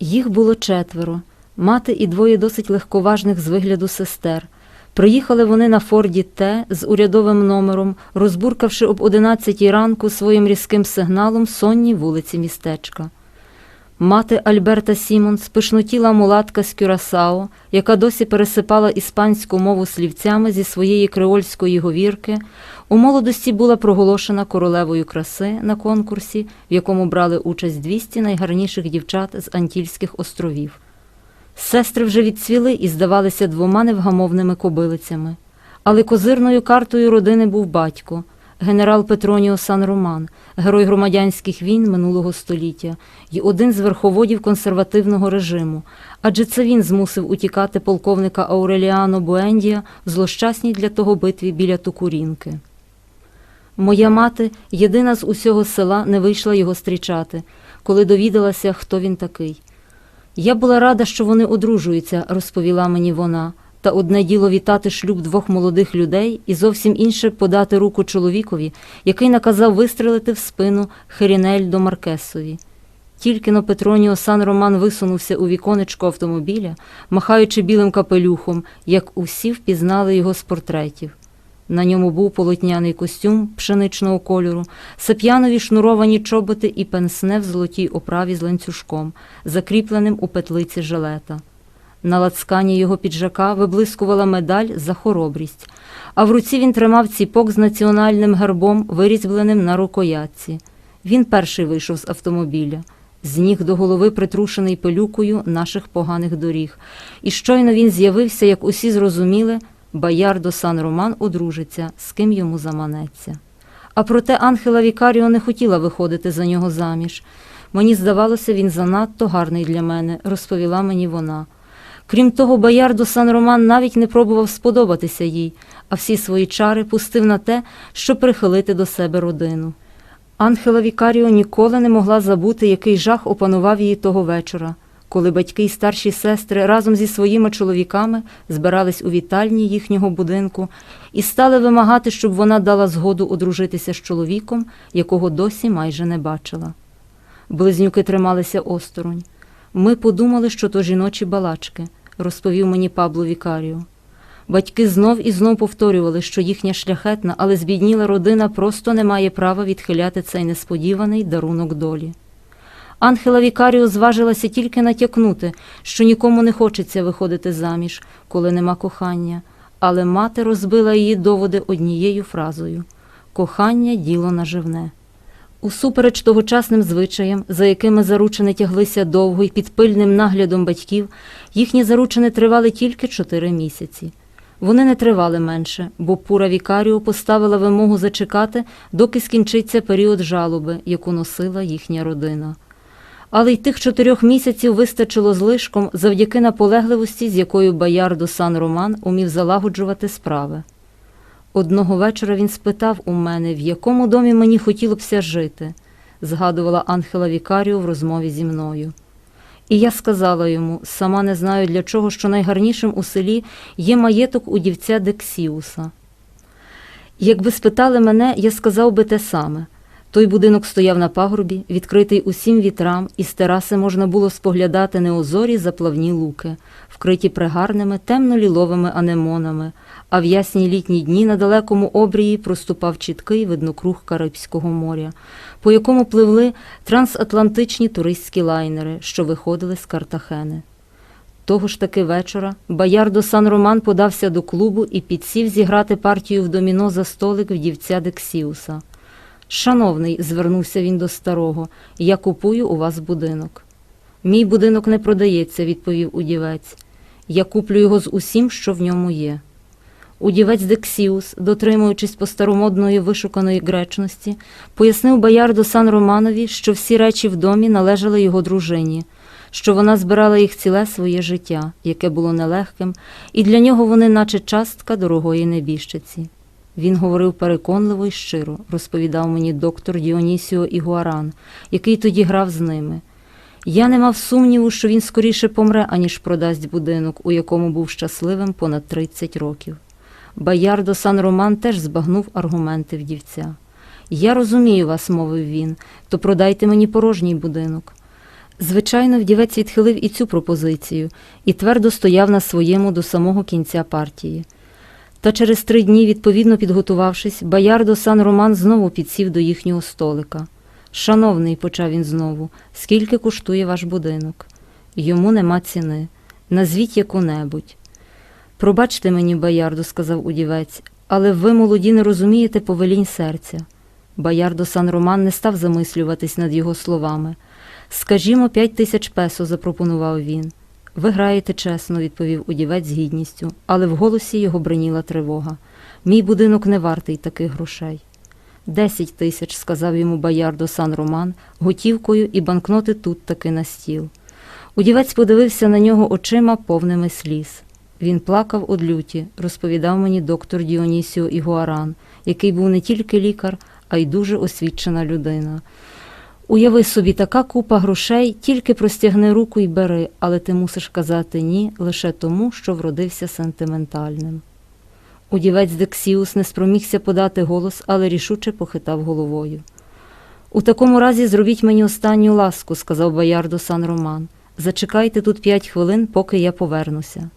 Їх було четверо мати і двоє досить легковажних з вигляду сестер. Приїхали вони на Форді Т з урядовим номером, розбуркавши об 11 ранку своїм різким сигналом сонні вулиці містечка. Мати Альберта Сімонс, пишнотіла мулатка з Кюрасао, яка досі пересипала іспанську мову слівцями зі своєї креольської говірки, у молодості була проголошена королевою краси на конкурсі, в якому брали участь 200 найгарніших дівчат з Антільських островів. Сестри вже відцвіли і здавалися двома невгамовними кобилицями. Але козирною картою родини був батько, генерал Петроніо Сан Роман, герой громадянських війн минулого століття і один з верховодів консервативного режиму, адже це він змусив утікати полковника Ауреліано Буендія в злощасній для того битві біля Тукурінки. Моя мати, єдина з усього села, не вийшла його зустрічати, коли довідалася, хто він такий. Я була рада, що вони одружуються, розповіла мені вона. Та одне діло вітати шлюб двох молодих людей, і зовсім інше подати руку чоловікові, який наказав вистрелити в спину Херінельдо Маркесові. Тільки но Петроніо Сан Роман висунувся у віконечко автомобіля, махаючи білим капелюхом, як усі впізнали його з портретів. На ньому був полотняний костюм пшеничного кольору, сап'янові шнуровані чоботи і пенсне в золотій оправі з ланцюжком, закріпленим у петлиці жилета. На лацкані його піджака виблискувала медаль за хоробрість, а в руці він тримав ціпок з національним гербом, вирізбленим на рукоятці. Він перший вийшов з автомобіля, з ніг до голови притрушений пилюкою наших поганих доріг. І щойно він з'явився, як усі зрозуміли, Боярдо Сан Роман одружиться, з ким йому заманеться. А проте Анхела Вікаріо не хотіла виходити за нього заміж. Мені здавалося, він занадто гарний для мене, розповіла мені вона. Крім того, Боярдо Сан Роман навіть не пробував сподобатися їй, а всі свої чари пустив на те, щоб прихилити до себе родину. Анхела Вікаріо ніколи не могла забути, який жах опанував її того вечора, коли батьки й старші сестри разом зі своїми чоловіками збирались у вітальні їхнього будинку і стали вимагати, щоб вона дала згоду одружитися з чоловіком, якого досі майже не бачила. Близнюки трималися осторонь. Ми подумали, що то жіночі балачки, розповів мені Пабло Вікаріо. Батьки знов і знов повторювали, що їхня шляхетна, але збідніла родина просто не має права відхиляти цей несподіваний дарунок долі. Анхела Вікаріо зважилася тільки натякнути, що нікому не хочеться виходити заміж, коли нема кохання, але мати розбила її доводи однією фразою кохання діло наживне. Усупереч тогочасним звичаям, за якими заручини тяглися довго і під пильним наглядом батьків, їхні заручини тривали тільки чотири місяці. Вони не тривали менше, бо Пура Вікаріо поставила вимогу зачекати, доки скінчиться період жалоби, яку носила їхня родина. Але й тих чотирьох місяців вистачило злишком завдяки наполегливості, з якою Боярдо Сан Роман умів залагоджувати справи. Одного вечора він спитав у мене, в якому домі мені хотілося жити, згадувала Анхела Вікаріо в розмові зі мною. І я сказала йому, сама не знаю для чого, що найгарнішим у селі є маєток у дівця Дексіуса. Якби спитали мене, я сказав би те саме. Той будинок стояв на пагорбі, відкритий усім вітрам, і з тераси можна було споглядати неозорі заплавні луки, вкриті пригарними темно-ліловими анемонами, а в ясні літні дні на далекому обрії проступав чіткий виднокруг Карибського моря, по якому пливли трансатлантичні туристські лайнери, що виходили з Картахени. Того ж таки вечора Боярдо Сан Роман подався до клубу і підсів зіграти партію в доміно за столик в дівця Дексіуса. Шановний, звернувся він до старого, я купую у вас будинок. Мій будинок не продається, відповів удівець. Я куплю його з усім, що в ньому є. Удівець Дексіус, дотримуючись постаромодної вишуканої гречності, пояснив боярду Сан Романові, що всі речі в домі належали його дружині, що вона збирала їх ціле своє життя, яке було нелегким, і для нього вони, наче частка дорогої небіжчиці. Він говорив переконливо і щиро, розповідав мені доктор Діонісіо Ігуаран, який тоді грав з ними. Я не мав сумніву, що він скоріше помре, аніж продасть будинок, у якому був щасливим понад 30 років. Боярдо Сан Роман теж збагнув аргументи вдівця. Я розумію вас, мовив він, то продайте мені порожній будинок. Звичайно, вдівець відхилив і цю пропозицію і твердо стояв на своєму до самого кінця партії. Та через три дні, відповідно підготувавшись, Боярдо Сан Роман знову підсів до їхнього столика. Шановний, почав він знову, скільки коштує ваш будинок? Йому нема ціни. Назвіть яку-небудь. Пробачте мені, Боярдо, сказав удівець, але ви, молоді, не розумієте повелінь серця. Боярдо Сан Роман не став замислюватись над його словами. Скажімо, п'ять тисяч песо, запропонував він. Ви граєте чесно, відповів удівець з гідністю, але в голосі його бриніла тривога. Мій будинок не вартий таких грошей. Десять тисяч, сказав йому Боярдо Сан Роман, готівкою і банкноти тут таки на стіл. Удівець подивився на нього очима повними сліз. Він плакав од люті, розповідав мені доктор Діонісіо Ігуаран, який був не тільки лікар, а й дуже освічена людина. Уяви собі, така купа грошей, тільки простягни руку й бери, але ти мусиш казати ні лише тому, що вродився сентиментальним. Удівець Дексіус не спромігся подати голос, але рішуче похитав головою. У такому разі зробіть мені останню ласку, сказав Боярдо Сан Роман. Зачекайте тут п'ять хвилин, поки я повернуся.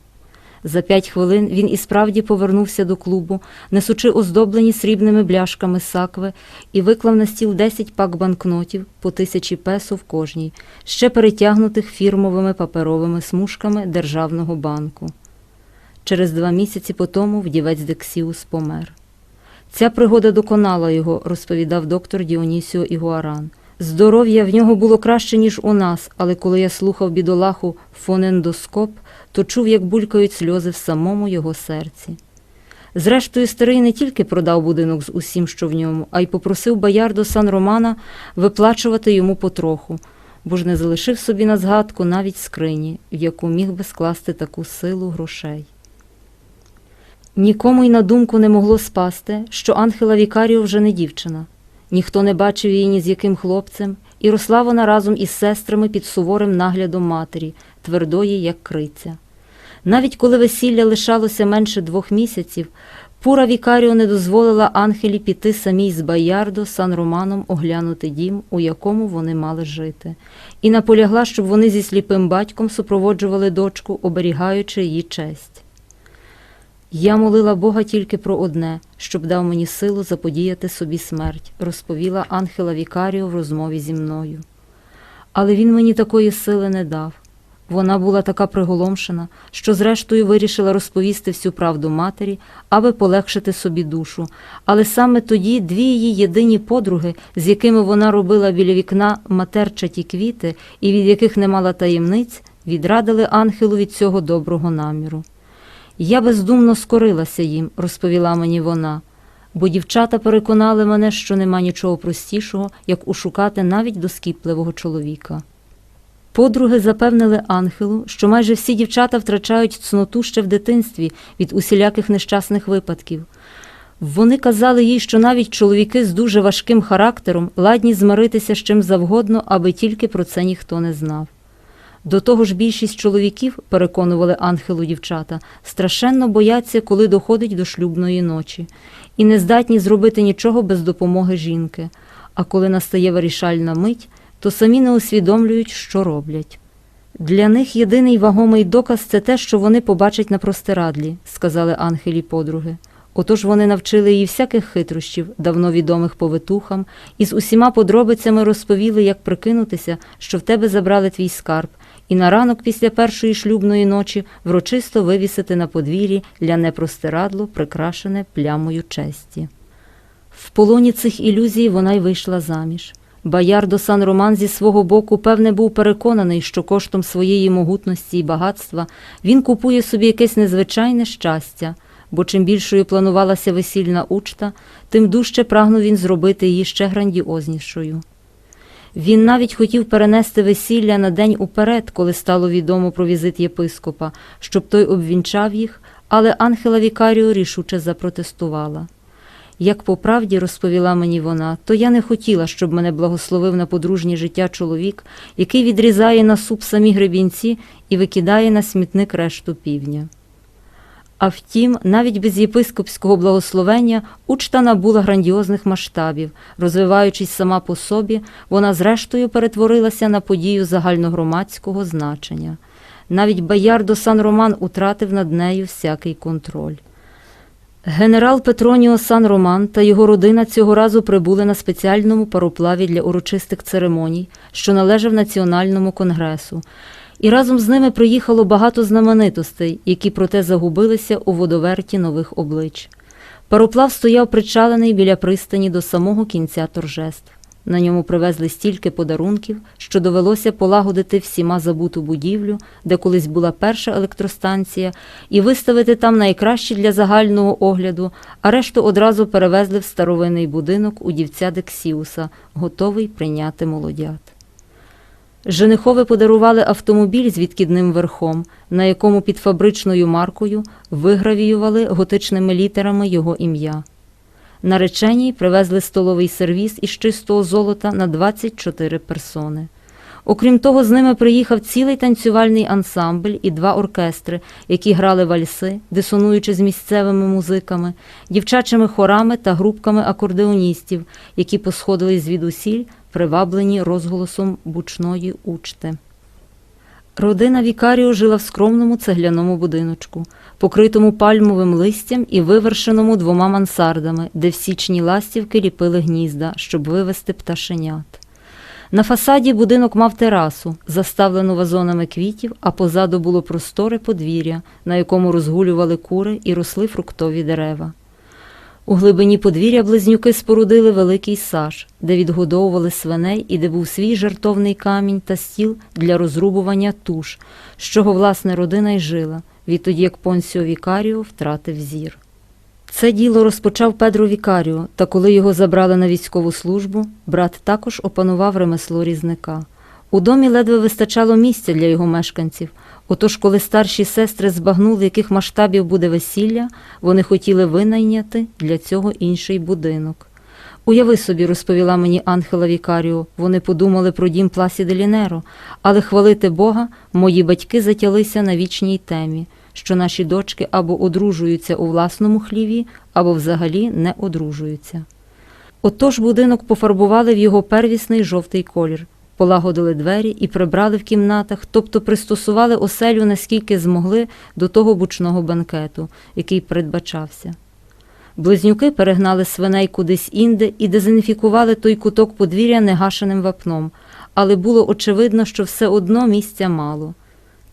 За п'ять хвилин він і справді повернувся до клубу, несучи оздоблені срібними бляшками сакви, і виклав на стіл десять пак банкнотів по тисячі песо в кожній, ще перетягнутих фірмовими паперовими смужками Державного банку. Через два місяці по тому вдівець Дексіус помер. Ця пригода доконала його, розповідав доктор Діонісіо Ігуаран. Здоров'я в нього було краще, ніж у нас, але коли я слухав бідолаху фонендоскоп, то чув, як булькають сльози в самому його серці. Зрештою, старий не тільки продав будинок з усім, що в ньому, а й попросив боярдо Сан Романа виплачувати йому потроху, бо ж не залишив собі на згадку навіть скрині, в яку міг би скласти таку силу грошей. Нікому й на думку не могло спасти, що Анхела Вікаріо вже не дівчина. Ніхто не бачив її ні з яким хлопцем, і росла вона разом із сестрами під суворим наглядом матері, твердої, як криця. Навіть коли весілля лишалося менше двох місяців, Пура Вікаріо не дозволила Анхелі піти самій з Боярдо Сан Романом оглянути дім, у якому вони мали жити, і наполягла, щоб вони зі сліпим батьком супроводжували дочку, оберігаючи її честь. Я молила Бога тільки про одне, щоб дав мені силу заподіяти собі смерть, розповіла Анхела Вікаріо в розмові зі мною. Але він мені такої сили не дав. Вона була така приголомшена, що зрештою вирішила розповісти всю правду матері, аби полегшити собі душу. Але саме тоді дві її єдині подруги, з якими вона робила біля вікна матерчаті квіти і від яких не мала таємниць, відрадили Ангелу від цього доброго наміру. Я бездумно скорилася їм, розповіла мені вона, бо дівчата переконали мене, що нема нічого простішого, як ушукати навіть доскіпливого чоловіка. Подруги запевнили Ангелу, що майже всі дівчата втрачають цноту ще в дитинстві від усіляких нещасних випадків. Вони казали їй, що навіть чоловіки з дуже важким характером ладні змиритися з чим завгодно, аби тільки про це ніхто не знав. До того ж, більшість чоловіків, переконували Ангелу дівчата, страшенно бояться, коли доходить до шлюбної ночі, і не здатні зробити нічого без допомоги жінки. А коли настає вирішальна мить, то самі не усвідомлюють, що роблять. Для них єдиний вагомий доказ це те, що вони побачать на простирадлі, сказали Ангелі подруги. Отож вони навчили її всяких хитрощів, давно відомих повитухам, і з усіма подробицями розповіли, як прикинутися, що в тебе забрали твій скарб, і на ранок після першої шлюбної ночі врочисто вивісити на подвір'ї ляне простирадло, прикрашене плямою честі. В полоні цих ілюзій вона й вийшла заміж. Боярдо Сан Роман зі свого боку, певне, був переконаний, що коштом своєї могутності і багатства він купує собі якесь незвичайне щастя, бо чим більшою планувалася весільна учта, тим дужче прагнув він зробити її ще грандіознішою. Він навіть хотів перенести весілля на день уперед, коли стало відомо про візит єпископа, щоб той обвінчав їх, але Анхела Вікаріо рішуче запротестувала. Як по правді розповіла мені вона, то я не хотіла, щоб мене благословив на подружнє життя чоловік, який відрізає на суп самі гребінці і викидає на смітник решту півдня. А втім, навіть без єпископського благословення учта набула грандіозних масштабів. Розвиваючись сама по собі, вона зрештою перетворилася на подію загальногромадського значення. Навіть Боярдо Сан Роман утратив над нею всякий контроль. Генерал Петроніо Сан Роман та його родина цього разу прибули на спеціальному пароплаві для урочистих церемоній, що належав Національному конгресу. І разом з ними приїхало багато знаменитостей, які проте загубилися у водоверті нових облич. Пароплав стояв причалений біля пристані до самого кінця торжеств. На ньому привезли стільки подарунків, що довелося полагодити всіма забуту будівлю, де колись була перша електростанція, і виставити там найкращі для загального огляду, а решту одразу перевезли в старовинний будинок у дівця Дексіуса, готовий прийняти молодят. Женихове подарували автомобіль з відкидним верхом, на якому під фабричною маркою вигравіювали готичними літерами його ім'я. Нареченій привезли столовий сервіз із чистого золота на 24 персони. Окрім того, з ними приїхав цілий танцювальний ансамбль і два оркестри, які грали вальси, дисонуючи з місцевими музиками, дівчачими хорами та групками акордеоністів, які посходили звідусіль, приваблені розголосом бучної учти. Родина Вікаріо жила в скромному цегляному будиночку, покритому пальмовим листям і вивершеному двома мансардами, де в січні ластівки ліпили гнізда, щоб вивести пташенят. На фасаді будинок мав терасу, заставлену вазонами квітів, а позаду було просторе подвір'я, на якому розгулювали кури і росли фруктові дерева. У глибині подвір'я близнюки спорудили великий саж, де відгодовували свиней і де був свій жартовний камінь та стіл для розрубування туш, з чого власне родина й жила, відтоді як Понсіо Вікаріо втратив зір. Це діло розпочав Педро Вікаріо, та коли його забрали на військову службу, брат також опанував ремесло різника. У домі ледве вистачало місця для його мешканців. Отож, коли старші сестри збагнули, яких масштабів буде весілля, вони хотіли винайняти для цього інший будинок. Уяви собі, розповіла мені Анхела Вікаріо, вони подумали про дім Пласі Делінеро, але хвалити Бога, мої батьки затялися на вічній темі, що наші дочки або одружуються у власному хліві, або взагалі не одружуються. Отож будинок пофарбували в його первісний жовтий колір, полагодили двері і прибрали в кімнатах, тобто пристосували оселю наскільки змогли до того бучного банкету, який передбачався. Близнюки перегнали свиней кудись інде і дезінфікували той куток подвір'я негашеним вапном, але було очевидно, що все одно місця мало.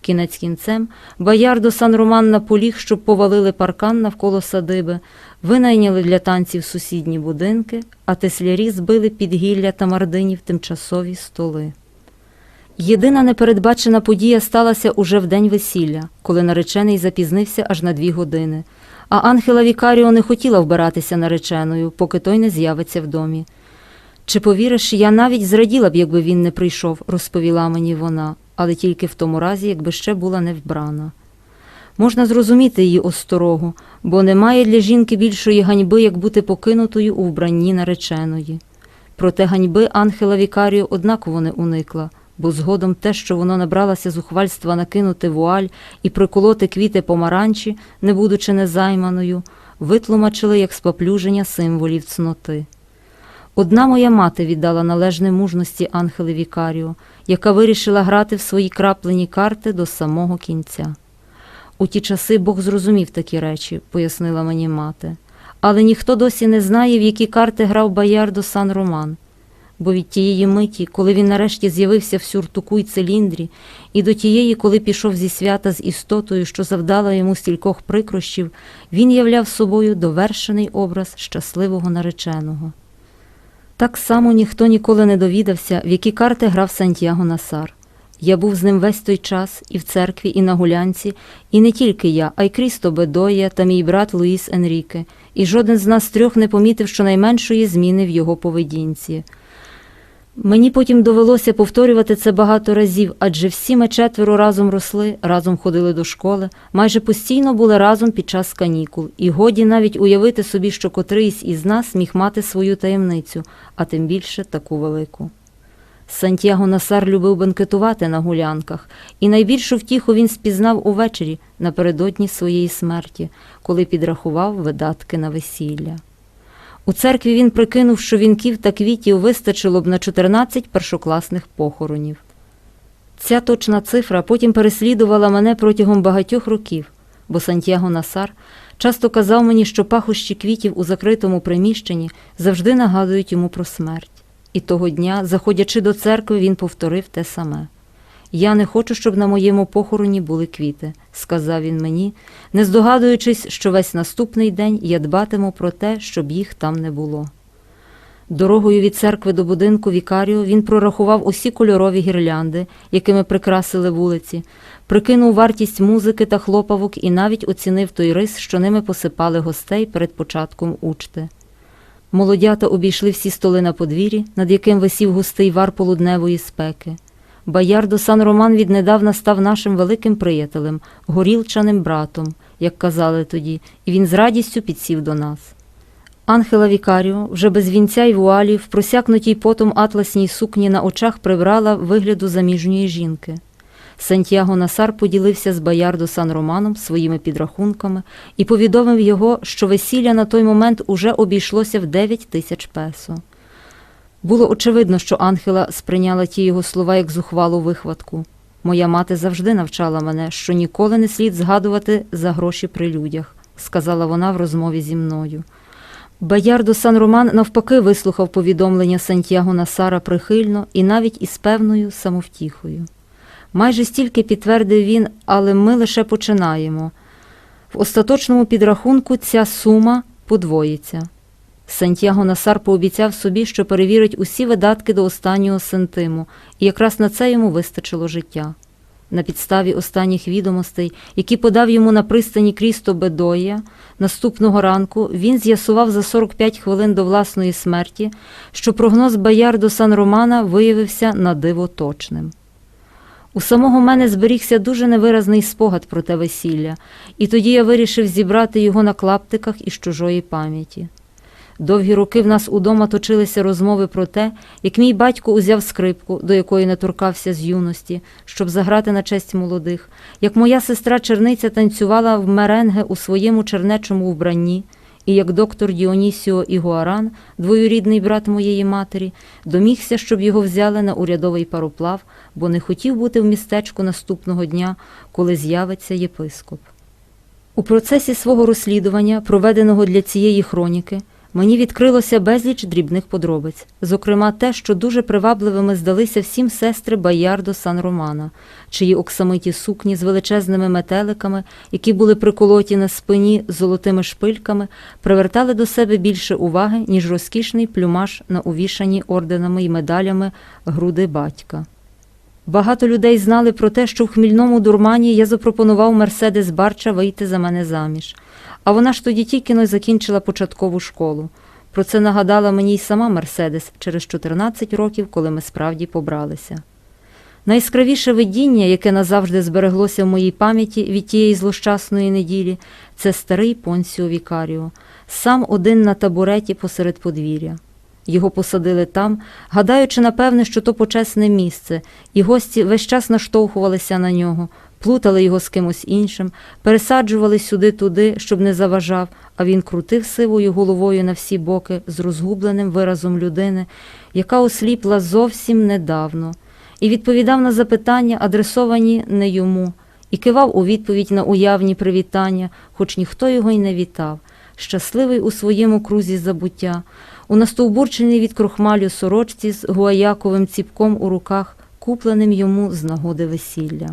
Кінець кінцем Боярдо Сан Роман наполіг, щоб повалили паркан навколо садиби, винайняли для танців сусідні будинки, а теслярі збили під гілля та мардинів тимчасові столи. Єдина непередбачена подія сталася уже в день весілля, коли наречений запізнився аж на дві години. А Анхела Вікаріо не хотіла вбиратися нареченою, поки той не з'явиться в домі. Чи повіриш, я навіть зраділа б, якби він не прийшов, розповіла мені вона, але тільки в тому разі, якби ще була не вбрана. Можна зрозуміти її осторогу, бо немає для жінки більшої ганьби, як бути покинутою у вбранні нареченої. Проте ганьби Анхела Вікаріо однаково не уникла, бо згодом те, що воно набралося зухвальства накинути вуаль і приколоти квіти помаранчі, не будучи незайманою, витлумачили як споплюження символів цноти. Одна моя мати віддала належне мужності Анхели Вікаріо, яка вирішила грати в свої краплені карти до самого кінця. У ті часи Бог зрозумів такі речі, пояснила мені мати. Але ніхто досі не знає, в які карти грав Боярдо Сан Роман. Бо від тієї миті, коли він нарешті з'явився в сюртуку й циліндрі, і до тієї, коли пішов зі свята з істотою, що завдала йому стількох прикрощів, він являв собою довершений образ щасливого нареченого. Так само ніхто ніколи не довідався, в які карти грав Сантьяго Насар. Я був з ним весь той час і в церкві, і на гулянці, і не тільки я, а й Крісто Бедоя та мій брат Луїс Енріке, і жоден з нас трьох не помітив щонайменшої зміни в його поведінці. Мені потім довелося повторювати це багато разів, адже всі ми четверо разом росли, разом ходили до школи, майже постійно були разом під час канікул, і годі навіть уявити собі, що котрийсь із нас міг мати свою таємницю, а тим більше таку велику. Сантьяго Насар любив бенкетувати на гулянках, і найбільшу втіху він спізнав увечері напередодні своєї смерті, коли підрахував видатки на весілля. У церкві він прикинув, що вінків та квітів вистачило б на 14 першокласних похоронів. Ця точна цифра потім переслідувала мене протягом багатьох років, бо Сантьяго Насар часто казав мені, що пахощі квітів у закритому приміщенні завжди нагадують йому про смерть. І того дня, заходячи до церкви, він повторив те саме. Я не хочу, щоб на моєму похороні були квіти, сказав він мені, не здогадуючись, що весь наступний день я дбатиму про те, щоб їх там не було. Дорогою від церкви до будинку Вікаріо він прорахував усі кольорові гірлянди, якими прикрасили вулиці, прикинув вартість музики та хлопавок і навіть оцінив той рис, що ними посипали гостей перед початком учти. Молодята обійшли всі столи на подвір'ї, над яким висів густий вар полудневої спеки. Боярдо Сан Роман віднедавна став нашим великим приятелем, горілчаним братом, як казали тоді, і він з радістю підсів до нас. Анхела Вікаріо, вже без вінця й вуалі, в просякнутій потом атласній сукні на очах прибрала вигляду заміжньої жінки. Сантьяго Насар поділився з Боярдо Сан Романом своїми підрахунками і повідомив його, що весілля на той момент уже обійшлося в 9 тисяч песо. Було очевидно, що Анхела сприйняла ті його слова як зухвалу вихватку. Моя мати завжди навчала мене, що ніколи не слід згадувати за гроші при людях, сказала вона в розмові зі мною. Боярдо Сан Роман навпаки вислухав повідомлення Сантьяго Насара прихильно і навіть із певною самовтіхою. Майже стільки підтвердив він, але ми лише починаємо. В остаточному підрахунку ця сума подвоїться. Сантьяго Насар пообіцяв собі, що перевірить усі видатки до останнього сентиму, і якраз на це йому вистачило життя. На підставі останніх відомостей, які подав йому на пристані Крісто Бедоя, наступного ранку він з'ясував за 45 хвилин до власної смерті, що прогноз Боярдо Сан Романа виявився на диво точним. У самого мене зберігся дуже невиразний спогад про те весілля, і тоді я вирішив зібрати його на клаптиках із чужої пам'яті. Довгі роки в нас удома точилися розмови про те, як мій батько узяв скрипку, до якої не торкався з юності, щоб заграти на честь молодих, як моя сестра черниця танцювала в меренге у своєму чернечому вбранні, і як доктор Діонісіо Ігуаран, двоюрідний брат моєї матері, домігся, щоб його взяли на урядовий пароплав, бо не хотів бути в містечку наступного дня, коли з'явиться єпископ. У процесі свого розслідування, проведеного для цієї хроніки, мені відкрилося безліч дрібних подробиць, зокрема те, що дуже привабливими здалися всім сестри Боярдо Сан Романа, чиї оксамиті сукні з величезними метеликами, які були приколоті на спині золотими шпильками, привертали до себе більше уваги, ніж розкішний плюмаж на увішані орденами й медалями груди батька. Багато людей знали про те, що в хмільному дурмані я запропонував Мерседес Барча вийти за мене заміж. А вона ж тоді тільки но закінчила початкову школу. Про це нагадала мені й сама Мерседес через 14 років, коли ми справді побралися. Найяскравіше видіння, яке назавжди збереглося в моїй пам'яті від тієї злощасної неділі, це старий Понсіо Вікаріо, сам один на табуреті посеред подвір'я. Його посадили там, гадаючи, напевне, що то почесне місце, і гості весь час наштовхувалися на нього, плутали його з кимось іншим, пересаджували сюди-туди, щоб не заважав, а він крутив сивою головою на всі боки з розгубленим виразом людини, яка осліпла зовсім недавно, і відповідав на запитання, адресовані не йому, і кивав у відповідь на уявні привітання, хоч ніхто його й не вітав, щасливий у своєму крузі забуття, у настовбурченій від крохмалю сорочці з гуаяковим ціпком у руках, купленим йому з нагоди весілля.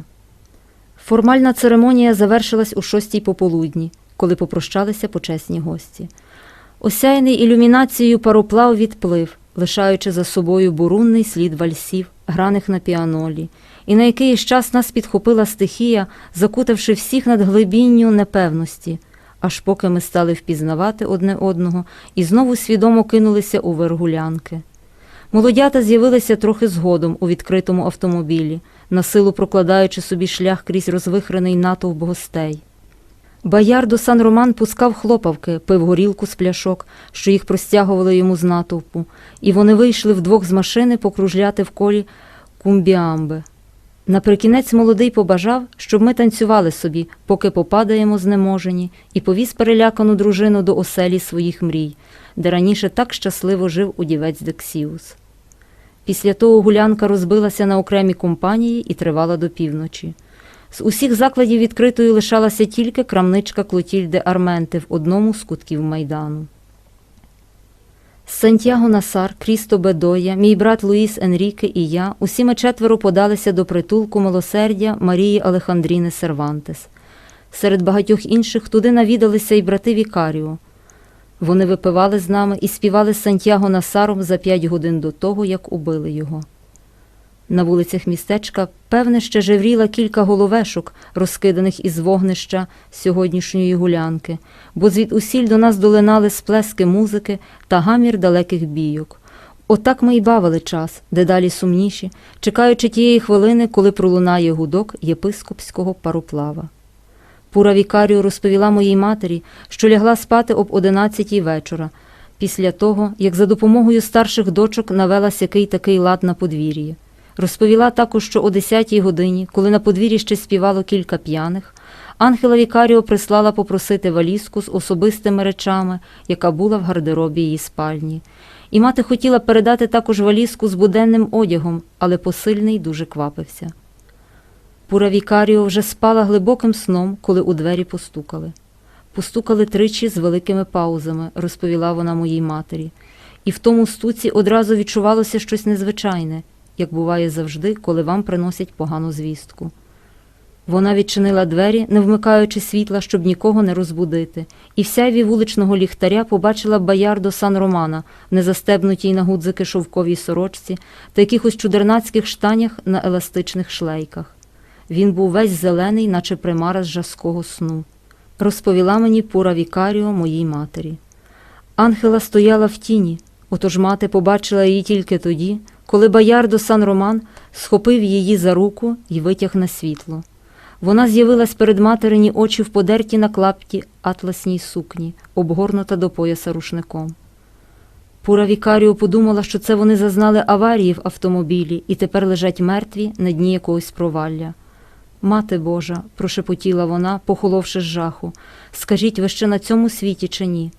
Формальна церемонія завершилась у шостій пополудні, коли попрощалися почесні гості. Осяяний ілюмінацією пароплав відплив, лишаючи за собою бурунний слід вальсів, граних на піанолі, і на якийсь час нас підхопила стихія, закутавши всіх над глибінню непевності, аж поки ми стали впізнавати одне одного і знову свідомо кинулися у вергулянки. Молодята з'явилися трохи згодом у відкритому автомобілі, насилу прокладаючи собі шлях крізь розвихрений натовп гостей. Боярдо Сан Роман пускав хлопавки, пив горілку з пляшок, що їх простягували йому з натовпу, і вони вийшли вдвох з машини покружляти в колі кумбіамби. Наприкінець молодий побажав, щоб ми танцювали собі, поки попадаємо знеможені, і повіз перелякану дружину до оселі своїх мрій, де раніше так щасливо жив удівець Дексіус. Після того гулянка розбилася на окремі компанії і тривала до півночі. З усіх закладів відкритою лишалася тільки крамничка Клотільди Арменти в одному з кутків майдану. Сантьяго Насар, Крісто Бедоя, мій брат Луїс Енріке і я усі ми четверо подалися до притулку милосердя Марії Алехандріни Сервантес. Серед багатьох інших туди навідалися й брати Вікаріо. Вони випивали з нами і співали Сантьяго Насаром за п'ять годин до того, як убили його. На вулицях містечка, певне, ще жевріла кілька головешок, розкиданих із вогнища сьогоднішньої гулянки, бо звідусіль до нас долинали сплески музики та гамір далеких бійок. Отак ми й бавили час, дедалі сумніші, чекаючи тієї хвилини, коли пролунає гудок єпископського пароплава. Пура Вікаріо розповіла моїй матері, що лягла спати об одинадцятій вечора, після того, як за допомогою старших дочок навела сякий такий лад на подвір'ї. Розповіла також, що о 10-й годині, коли на подвір'ї ще співало кілька п'яних, Ангела Вікаріо прислала попросити валізку з особистими речами, яка була в гардеробі її спальні. І мати хотіла передати також валізку з буденним одягом, але посильний дуже квапився. Пура Вікаріо вже спала глибоким сном, коли у двері постукали. Постукали тричі з великими паузами, розповіла вона моїй матері, і в тому стуці одразу відчувалося щось незвичайне, як буває завжди, коли вам приносять погану звістку. Вона відчинила двері, не вмикаючи світла, щоб нікого не розбудити, і в сяйві вуличного ліхтаря побачила боярдо Сан Романа в незастебнутій на гудзики шовковій сорочці та якихось чудернацьких штанях на еластичних шлейках. Він був весь зелений, наче примара з жаского сну. Розповіла мені Пура Вікаріо моїй матері. Ангела стояла в тіні, отож мати побачила її тільки тоді, коли боярдо Сан Роман схопив її за руку і витяг на світло. Вона з'явилась перед материні очі в подерті на клапті атласній сукні, обгорнута до пояса рушником. Пура Вікаріо подумала, що це вони зазнали аварії в автомобілі і тепер лежать мертві на дні якогось провалля. Мати Божа, прошепотіла вона, похоловши з жаху, скажіть ви ще на цьому світі чи ні?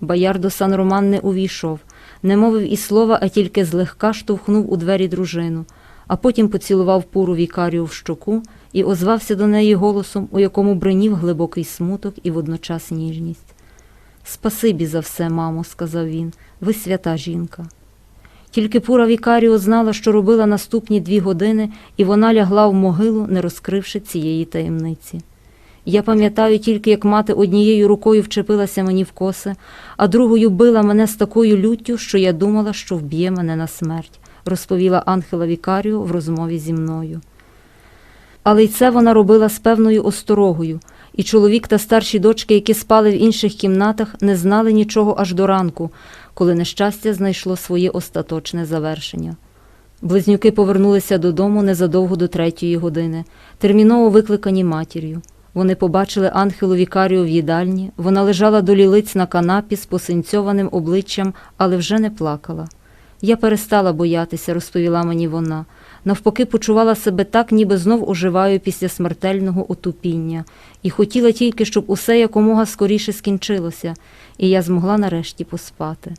Боярдо Сан Роман не увійшов, не мовив і слова, а тільки злегка штовхнув у двері дружину, а потім поцілував пуру Вікарію в щоку і озвався до неї голосом, у якому бринів глибокий смуток і водночас ніжність. Спасибі за все, мамо, сказав він, ви свята жінка. Тільки Пура Вікаріо знала, що робила наступні дві години, і вона лягла в могилу, не розкривши цієї таємниці. Я пам'ятаю тільки, як мати однією рукою вчепилася мені в коси, а другою била мене з такою люттю, що я думала, що вб'є мене на смерть, розповіла Ангела Вікаріо в розмові зі мною. Але й це вона робила з певною осторогою, і чоловік та старші дочки, які спали в інших кімнатах, не знали нічого аж до ранку, коли нещастя знайшло своє остаточне завершення. Близнюки повернулися додому незадовго до третьої години, терміново викликані матір'ю. Вони побачили Ангелу Вікарію в їдальні, вона лежала до лілиць на канапі з посинцьованим обличчям, але вже не плакала. Я перестала боятися, розповіла мені вона. Навпаки, почувала себе так, ніби знов оживаю після смертельного отупіння, і хотіла тільки, щоб усе якомога скоріше скінчилося, і я змогла нарешті поспати.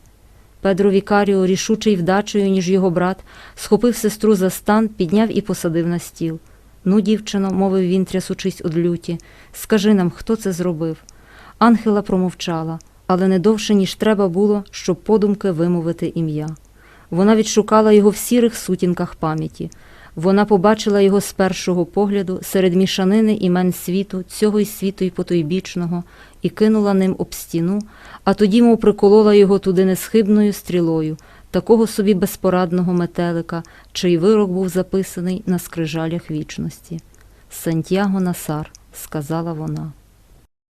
Педро Вікаріо, рішучий вдачею, ніж його брат, схопив сестру за стан, підняв і посадив на стіл. Ну, дівчино, мовив він, трясучись од люті, скажи нам, хто це зробив. Ангела промовчала, але не довше, ніж треба було, щоб подумки вимовити ім'я. Вона відшукала його в сірих сутінках пам'яті. Вона побачила його з першого погляду серед мішанини імен світу, цього й світу й потойбічного, і кинула ним об стіну, а тоді, мов приколола його туди несхибною стрілою, такого собі безпорадного метелика, чий вирок був записаний на скрижалях вічності. Сантьяго Насар, сказала вона.